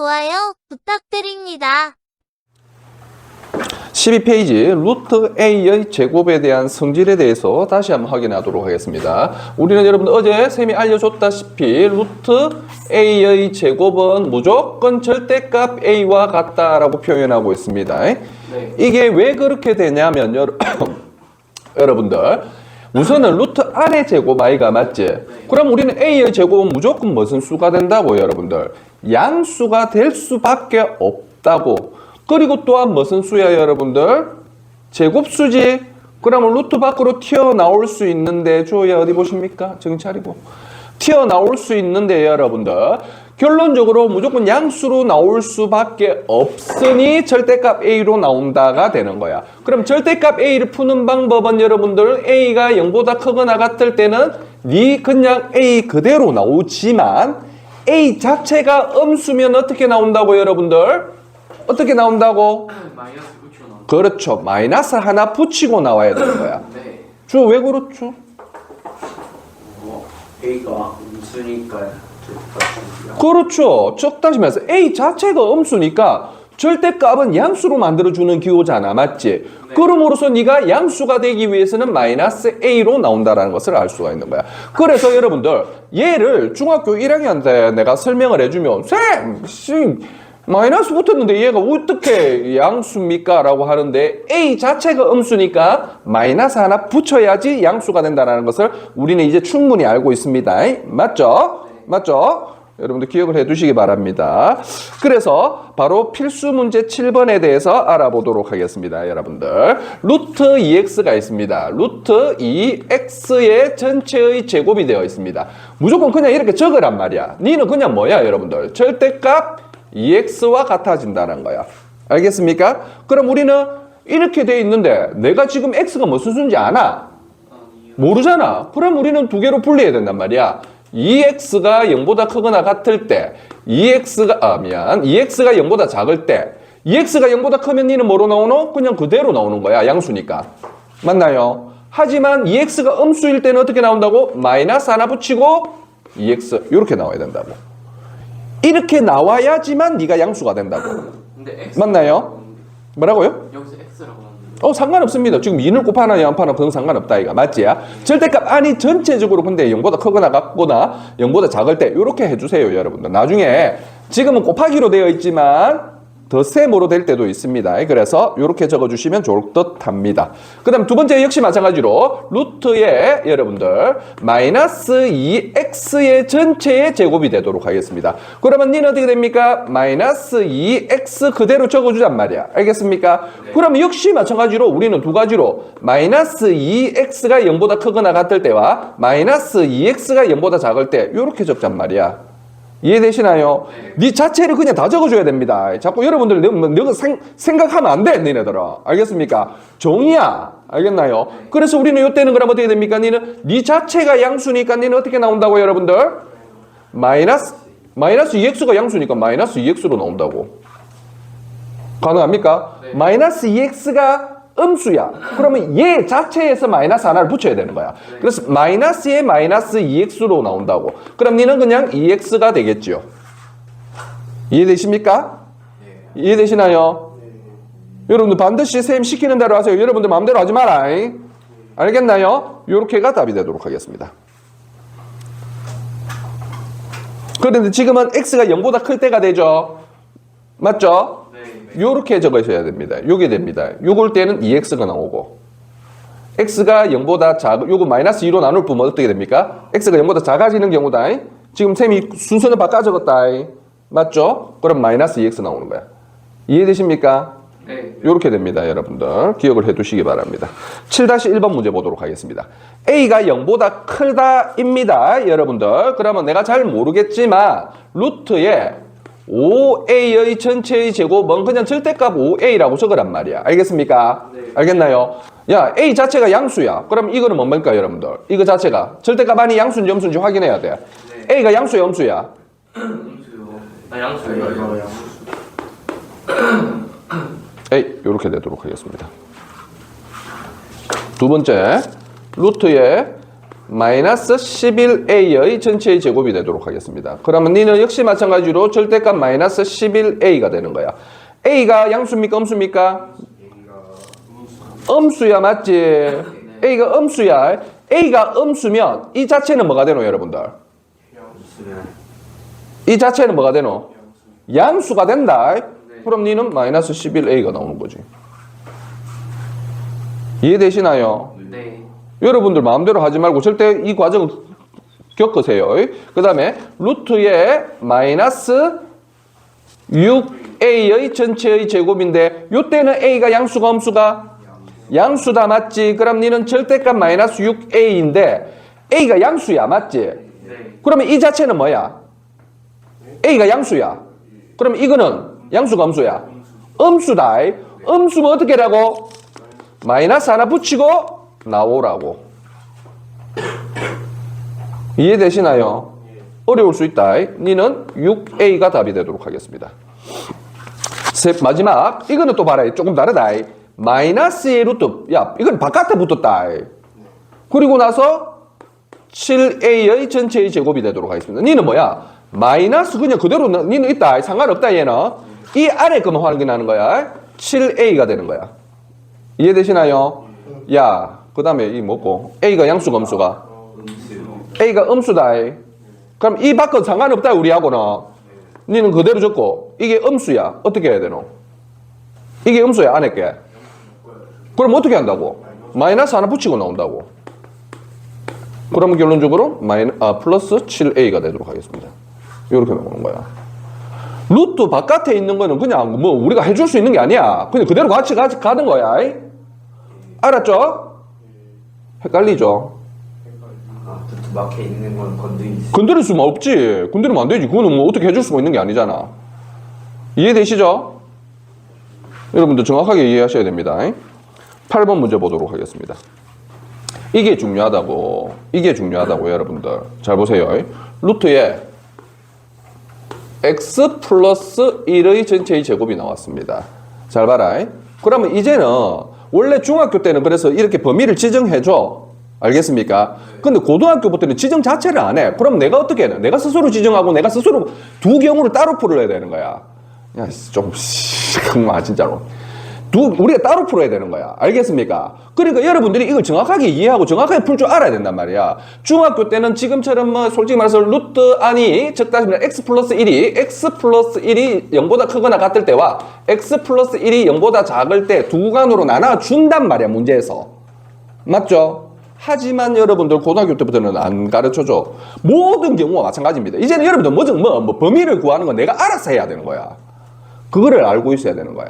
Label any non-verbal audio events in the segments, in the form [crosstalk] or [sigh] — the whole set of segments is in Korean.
좋아요 부탁드립니다. 12페이지 루트 A의 제곱에 대한 성질에 대해서 다시 한번 확인하도록 하겠습니다. 우리는 여러분들 어제 쌤이 알려줬다시피 루트 A의 제곱은 무조건 절대값 A와 같다라고 표현하고 있습니다. 이게 왜 그렇게 되냐면 여러, [coughs] 여러분들 우선은 루트 R의 제곱 I가 맞지? 그럼 우리는 A의 제곱은 무조건 무슨 수가 된다고 여러분들? 양수가 될 수밖에 없다고 그리고 또한 무슨 수야 여러분들? 제곱수지. 그러면 루트 밖으로 튀어나올 수 있는데 주어야 어디 보십니까? 정차리고. 튀어나올 수 있는데 여러분들 결론적으로 무조건 양수로 나올 수밖에 없으니 절대값 A로 나온다가 되는 거야. 그럼 절대값 A를 푸는 방법은 여러분들 A가 0보다 크거나 같을 때는 네 그냥 A 그대로 나오지만 A 자체가 음수면 어떻게 나온다고 여러분들? 어떻게 나온다고? 마이너스 9초 나온 그렇죠. 마이너스 하나 붙이고 나와야 되는 거야. 네. 저 왜 그렇죠? 뭐 A가 음수니까. 그렇죠. 즉 다시 말해서 A 자체가 음수니까 절대값은 양수로 만들어주는 기호잖아. 맞지? 그럼으로써 네가 양수가 되기 위해서는 마이너스 A로 나온다라는 것을 알 수가 있는 거야. 그래서 [laughs] 여러분들 얘를 중학교 1학년 때 내가 설명을 해주면 쌤! 씨, 마이너스 붙었는데 얘가 어떻게 양수입니까? 라고 하는데 A 자체가 음수니까 마이너스 하나 붙여야지 양수가 된다는 것을 우리는 이제 충분히 알고 있습니다. 맞죠? 맞죠? 여러분들 기억을 해 두시기 바랍니다. 그래서 바로 필수 문제 7번에 대해서 알아보도록 하겠습니다. 여러분들. 루트 2x가 있습니다. 루트 2x의 전체의 제곱이 되어 있습니다. 무조건 그냥 이렇게 적으란 말이야. 니는 그냥 뭐야, 여러분들? 절대값 2x와 같아진다는 거야. 알겠습니까? 그럼 우리는 이렇게 돼 있는데 내가 지금 x가 무슨 수인지 아나? 모르잖아. 그럼 우리는 두 개로 분리해야 된단 말이야. 2x가 0보다 크거나 같을 때, 2x가, 아, 미안. 2x가 0보다 작을 때, 2x가 0보다 크면 니는 뭐로 나오노? 그냥 그대로 나오는 거야. 양수니까. 맞나요? 하지만 2x가 음수일 때는 어떻게 나온다고? 마이너스 하나 붙이고 2x. 이렇게 나와야 된다고. 이렇게 나와야지만 네가 양수가 된다고. 근데 X 맞나요? 뭐라고요? 어 상관없습니다. 지금 2를 곱하나 양파나 그건 상관없다 이가 맞지야? 절대값 아니 전체적으로 근데 0보다 크거나 같거나 0보다 작을 때 이렇게 해주세요 여러분들. 나중에 지금은 곱하기로 되어 있지만 덧셈으로 될 때도 있습니다. 그래서 이렇게 적어주시면 좋을 듯 합니다. 그 다음 두 번째 역시 마찬가지로 루트의 여러분들 마이너스 2x의 전체의 제곱이 되도록 하겠습니다. 그러면 니는 어떻게 됩니까? 마이너스 2x 그대로 적어주란 말이야. 알겠습니까? 그러면 역시 마찬가지로 우리는 두 가지로 마이너스 2x가 0보다 크거나 같을 때와 마이너스 2x가 0보다 작을 때 이렇게 적잔 말이야. 이해되시나요? 네 자체를 그냥 다 적어줘야 됩니다. 자꾸 여러분들 너, 너 생, 생각하면 안 돼, 니네들아. 알겠습니까? 종이야. 알겠나요? 그래서 우리는 이때는 그럼 어떻게 됩니까? 니는 네 자체가 양수니까 니는 어떻게 나온다고 여러분들? 마이너스 마이너스 2x가 양수니까 마이너스 2x로 나온다고. 가능합니까? 네. 마이너스 2x가 음수야. 그러면 얘 자체에서 마이너스 하나를 붙여야 되는 거야. 그래서 마이너스에 마이너스 2x로 나온다고. 그럼 니는 그냥 2x가 되겠죠. 이해되십니까? 이해되시나요? 여러분들 반드시 쌤 시키는 대로 하세요. 여러분들 마음대로 하지 마라. 잉? 알겠나요? 요렇게가 답이 되도록 하겠습니다. 그런데 지금은 x가 0보다 클 때가 되죠. 맞죠? 네. 요렇게 적으셔야 됩니다. 요게 됩니다. 요걸 때는 2x가 나오고 x가 0보다 작, 요거 마이너스 2로 나눌 뿐면 어떻게 됩니까? x가 0보다 작아지는 경우다. 지금 쌤이 순서는 바꿔 적었다. 맞죠? 그럼 마이너스 2x 나오는 거야. 이해되십니까? 네. 요렇게 됩니다, 여러분들. 기억을 해 두시기 바랍니다. 7-1번 문제 보도록 하겠습니다. A가 0보다 크다입니다, 여러분들. 그러면 내가 잘 모르겠지만, 루트에 5A의 전체의 제곱은 그냥 절대값 5A라고 적으란 말이야. 알겠습니까? 네. 알겠나요? 야, A 자체가 양수야. 그럼 이거는 뭡니까, 여러분들? 이거 자체가. 절대값 아니 양수인지 음수인지 확인해야 돼. 네. A가 양수야, 음수야? 음수요. 아 양수요. 이거 양수. A 이렇게 되도록 하겠습니다. 두 번째 루트에 마이너스 11a의 전체의 제곱이 되도록 하겠습니다. 그러면 니는 역시 마찬가지로 절대값 마이너스 11a가 되는 거야. a가 양수입니까 음수입니까? 음수야 맞지? a가 음수야. a가 음수면 이 자체는 뭐가 되노 여러분들? 이 자체는 뭐가 되노? 양수가 된다. 그럼 니는 마이너스 11a가 나오는 거지. 이해되시나요? 네. 여러분들 마음대로 하지 말고 절대 이 과정을 겪으세요. 그 다음에 루트의 마이너스 6a의 전체의 제곱인데 요때는 a가 양수가 음수가 양수다 맞지? 그럼 니는 절대값 마이너스 6a인데 a가 양수야 맞지? 네. 그러면 이 자체는 뭐야? a가 양수야. 그럼 이거는 양수가 음수야. 음수다. 음수면 어떻게 라고? 마이너스 하나 붙이고 나오라고. 이해되시나요? 어려울 수 있다. 니는 6a가 답이 되도록 하겠습니다. 셋, 마지막. 이거는 또 봐라. 조금 다르다. 마이너스의 루트. 야, 이건 바깥에 붙었다. 그리고 나서 7a의 전체의 제곱이 되도록 하겠습니다. 니는 뭐야? 마이너스 그냥 그대로 너- 니는 있다. 상관없다 얘는. 이 아래 것만 확인하는 거야. 7a가 되는 거야. 이해되시나요? 야, 그 다음에 이 뭐고? a가 양수가 음수가? a가 음수다. 그럼 이 밖은 상관없다 우리하고는. 니는 그대로 적고 이게 음수야. 어떻게 해야 되노? 이게 음수야 안에 게. 그럼 어떻게 한다고? 마이너스 하나 붙이고 나온다고. 그러면 결론적으로 마이너, 아, 플러스 7a가 되도록 하겠습니다. 이렇게 나오는 거야. 루트 바깥에 있는 거는 그냥 뭐 우리가 해줄 수 있는 게 아니야. 그냥 그대로 같이 가, 가는 거야. 이? 알았죠? 헷갈리죠? 아, 막혀 있는 건 건드리 건드릴 수만 없지. 건드리면 안 되지. 그거는 뭐 어떻게 해줄 수가 있는 게 아니잖아. 이해되시죠? 여러분들 정확하게 이해하셔야 됩니다. 8번 문제 보도록 하겠습니다. 이게 중요하다고. 이게 중요하다고, 여러분들. 잘 보세요. 루트에 x 플러스 1의 전체의 제곱이 나왔습니다. 잘 봐라. 그러면 이제는 원래 중학교 때는 그래서 이렇게 범위를 지정해줘. 알겠습니까? 근데 고등학교부터는 지정 자체를 안 해. 그럼 내가 어떻게 돼? 내가 스스로 지정하고 내가 스스로 두 경우를 따로 풀어야 되는 거야. 야, 좀, [laughs] 정말 진짜로. 두, 우리가 따로 풀어야 되는 거야. 알겠습니까? 그러니까 여러분들이 이걸 정확하게 이해하고 정확하게 풀 줄 알아야 된단 말이야. 중학교 때는 지금처럼 뭐 솔직히 말해서 루트 안이 적다시면 x 플러스 1이 x 플러스 1이 0보다 크거나 같을 때와 x 플러스 1이 0보다 작을 때 두 구간으로 나눠준단 말이야, 문제에서. 맞죠? 하지만 여러분들 고등학교 때부터는 안 가르쳐줘. 모든 경우가 마찬가지입니다. 이제는 여러분들 뭐든 뭐, 뭐 범위를 구하는 건 내가 알아서 해야 되는 거야. 그거를 알고 있어야 되는 거야.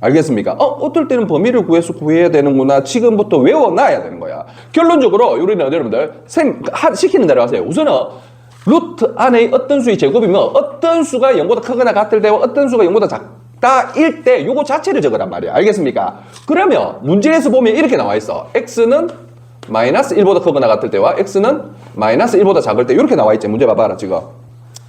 알겠습니까? 어, 어떨 때는 범위를 구해서 구해야 되는구나. 지금부터 외워놔야 되는 거야. 결론적으로 우리는 여러분들 생 하- 시키는 대로 하세요. 우선은 루트 안에 어떤 수의 제곱이면 어떤 수가 0보다 크거나 같을 때와 어떤 수가 0보다 작다일 때 요거 자체를 적으란 말이야. 알겠습니까? 그러면 문제에서 보면 이렇게 나와 있어. x는 마이너스 1보다 크거나 같을 때와 x는 마이너스 1보다 작을 때 이렇게 나와 있지. 문제 봐봐라 지금.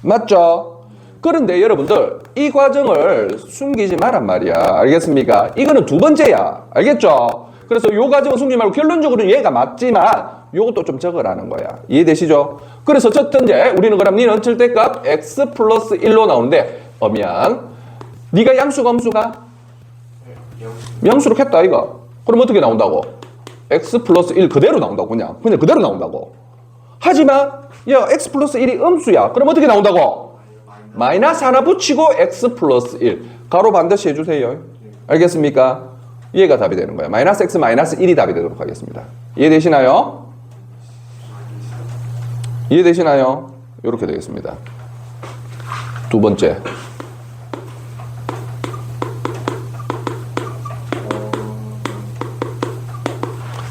맞죠? 그런데 여러분들 이 과정을 숨기지 말란 말이야. 알겠습니까? 이거는 두 번째야. 알겠죠? 그래서 요 과정은 숨기지 말고 결론적으로 얘가 맞지만 요것도 좀 적으라는 거야. 이해되시죠? 그래서 첫 번째 우리는 그럼 니는 절대값 x 플러스 1로 나오는데 어미안 네가 양수가 음수가? 양수로 했다 이거. 그럼 어떻게 나온다고? x 플러스 1 그대로 나온다고 그냥. 그냥 그대로 나온다고. 하지만 야 x 플러스 1이 음수야. 그럼 어떻게 나온다고? 마이너스 하나 붙이고 x 플러스 1 가로 반드시 해주세요. 알겠습니까? 이해가 답이 되는 거예요. 마이너스 x 마이너스 1이 답이 되도록 하겠습니다. 이해되시나요? 이해되시나요? 이렇게 되겠습니다. 두 번째.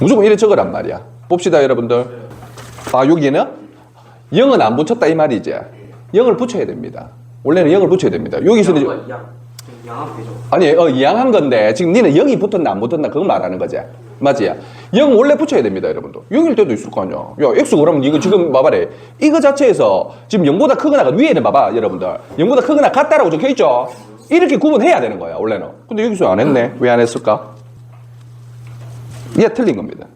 무조건 이래 적으란 말이야. 봅시다 여러분들. 아 여기는 0은 안 붙였다 이 말이지 0을 붙여야 됩니다. 원래는 0을 붙여야 됩니다. 여기서는 이제- 양, 양합되죠. 아니 어, 이양한 건데 지금 니는 0이 붙었나 안 붙었나 그거 말하는 거지. 맞지? 0 원래 붙여야 됩니다, 여러분들. 0일 때도 있을 거 아니야. 야, x 그러면 이거 지금 봐봐래. 이거 자체에서 지금 0보다 크거나 위에는 봐봐, 여러분들. 0보다 크거나 같다라고 적혀 있죠. 이렇게 구분해야 되는 거야, 원래는. 근데 여기서 안 했네. 왜 안 했을까? 얘 틀린 겁니다.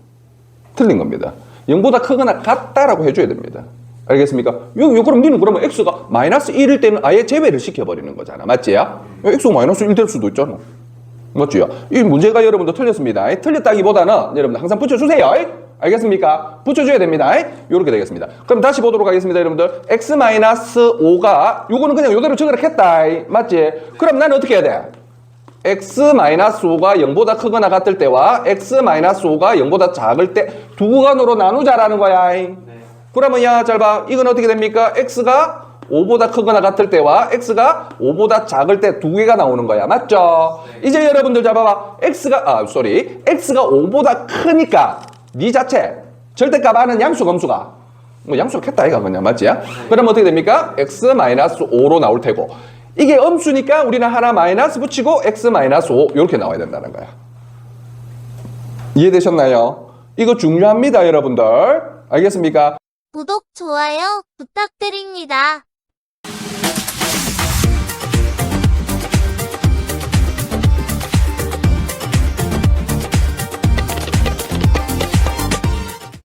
틀린 겁니다. 0보다 크거나 같다라고 해줘야 됩니다. 알겠습니까? 요, 요, 그럼 니는 그러면 x가 마이너스 1일 때는 아예 제외를 시켜버리는 거잖아. 맞지요? x가 마이너스 1 될 수도 있잖아. 맞지요? 이 문제가 여러분도 틀렸습니다. 틀렸다기보다는 여러분들 항상 붙여주세요. 알겠습니까? 붙여줘야 됩니다. 이렇게 되겠습니다. 그럼 다시 보도록 하겠습니다, 여러분들. x-5가 요거는 그냥 요대로 적으라 했다. 맞지? 그럼 나는 어떻게 해야 돼? x-5가 0보다 크거나 같을 때와 x-5가 0보다 작을 때 두 구간으로 나누자라는 거야. 네. 그러면 야, 잘 봐. 이건 어떻게 됩니까? x가 5보다 크거나 같을 때와 x가 5보다 작을 때 두 개가 나오는 거야. 맞죠? 이제 여러분들 잡아봐. x가 아, 쏘리. x가 5보다 크니까 네 자체 절대값 아는 양수 검수가 뭐 양수가 겠다 이가 그냥 맞지? 그럼 어떻게 됩니까? x-5로 나올 테고 이게 음수니까 우리는 하나 마이너스 붙이고 x-5 이렇게 나와야 된다는 거야. 이해되셨나요? 이거 중요합니다, 여러분들. 알겠습니까? 구독, 좋아요 부탁드립니다.